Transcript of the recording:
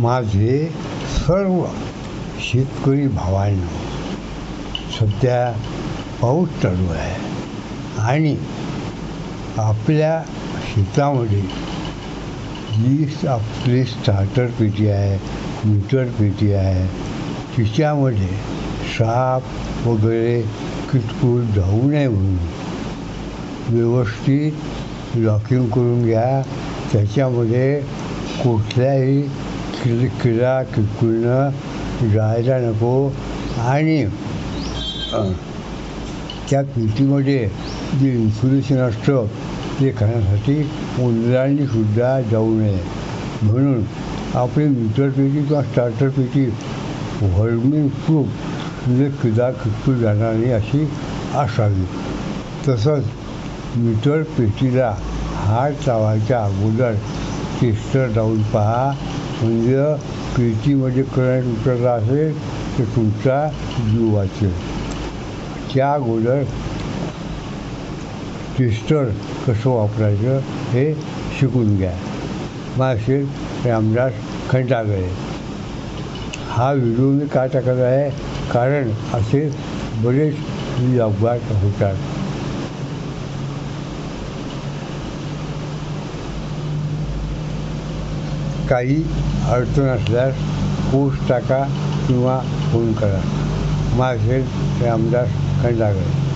माझे सर्व शेतकरी भावांनो सध्या पाऊस चालू आहे आणि आपल्या शेतामध्ये जी आपली स्टार्टर पेटी आहे मीटर पेटी आहे. तिच्यामध्ये साप वगैरे किटकूट जाऊ नये म्हणून व्यवस्थित लॉकिंग करून घ्या. त्याच्यामध्ये कुठल्याही किड किडा जायला नको आणि त्या कृतीमध्ये जे इन्फ्लुएशन असतं ते करण्यासाठी उंदरांनीसुद्धा जाऊ नये. म्हणून आपली मीटर पेटी किंवा स्टार्टर पेटी व्हर्मिंग प्रूफ म्हणजे क्रीडा किटकूळ जाणार नाही अशी असावी. तसंच मीटर पेटीला हात लावायच्या अगोदर टेस्टर लावून पहा म्हणजे पेटीमध्ये करंट उतरला असेल तर तुमचा जीव वाचेल त्या अगोदर टेस्टर कसं वापरायचं हे शिकून घ्या. मागशील रामदास खंडागळे. हा व्हिडिओ मी का टाकत आहे? कारण असे बरेच अपघात होतात. काही अडचण असल्यास पोस्ट टाका किंवा फोन करा. माझे रामदास खंडागळे.